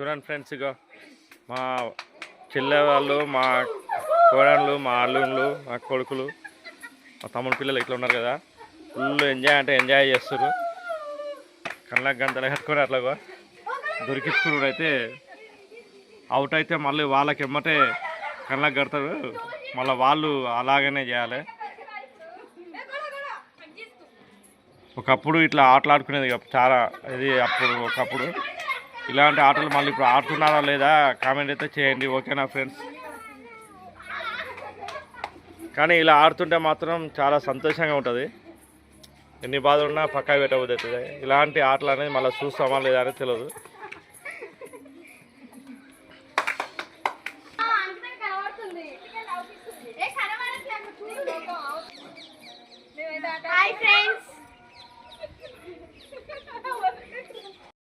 చూడండి ఫ్రెండ్స్ ఇక మా చెల్లె వాళ్ళు మా కోడళ్ళు మా అల్లుళ్ళు మా కొడుకులు మా తమ్ముడు పిల్లలు ఇట్లా ఉన్నారు కదా. ఫుల్ ఎంజాయ్ అంటే ఎంజాయ్ చేస్తారు కళ్ళకి గంటలు కట్టుకొని అట్లాగా దొరికించుకున్నారు అయితే. అవుట్ అయితే మళ్ళీ వాళ్ళకి ఎమ్మటే కళ్ళకి కడతారు. మళ్ళీ వాళ్ళు అలాగనే చేయాలి. ఒకప్పుడు ఇట్లా ఆటలు ఆడుకునేది చాలా ఇది అప్పుడు ఒకప్పుడు. ఇలాంటి ఆటలు మళ్ళీ ఇప్పుడు ఆడుతున్నారా లేదా? కామెంట్ అయితే చేయండి ఓకేనా ఫ్రెండ్స్ కానీ ఇలా ఆడుతుంటే మాత్రం చాలా సంతోషంగా ఉంటుంది. ఎన్ని బాధలు ఉన్నా పక్కా పెట్టబోతుంది ఇలాంటి ఆటలు అనేది మళ్ళీ చూస్తామా లేదా అనేది తెలియదు హాయ్ ఫ్రెండ్స్.